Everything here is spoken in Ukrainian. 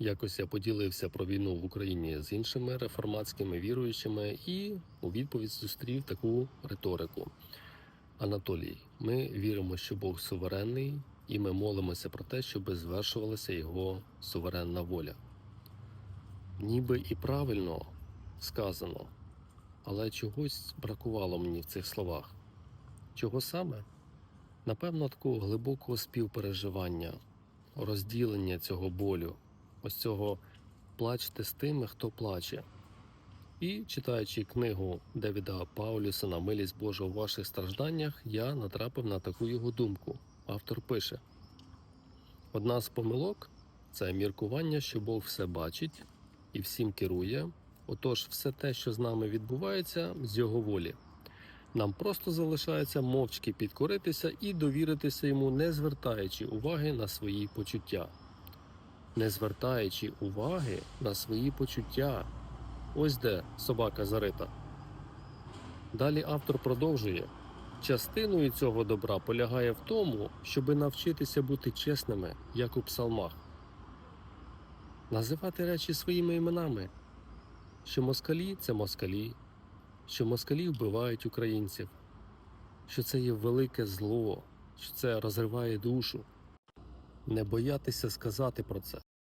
Якось я поділився про війну в Україні з іншими реформатськими віруючими і у відповідь зустрів таку риторику. Анатолій, ми віримо, що Бог суверенний, і ми молимося про те, щоб звершувалася його суверенна воля. Ніби і правильно сказано, але чогось бракувало мені в цих словах. Чого саме? Напевно, такого глибокого співпереживання, розділення цього болю, ось цього плачте з тими, хто плаче. І читаючи книгу Девіда Паулюса на милість Божа у ваших стражданнях, я натрапив на таку його думку. Автор пише: одна з помилок це міркування, що Бог все бачить і всім керує. Отож, все те, що з нами відбувається, з його волі. Нам просто залишається мовчки підкоритися і довіритися йому, не звертаючи уваги на свої почуття. Не звертаючи уваги на свої почуття. Ось де собака зарита. Далі автор продовжує. Частиною цього добра полягає в тому, щоби навчитися бути чесними, як у псалмах, називати речі своїми іменами, що москалі це москалі, що москалі вбивають українців, що це є велике зло, що це розриває душу. Не боятися сказати про це,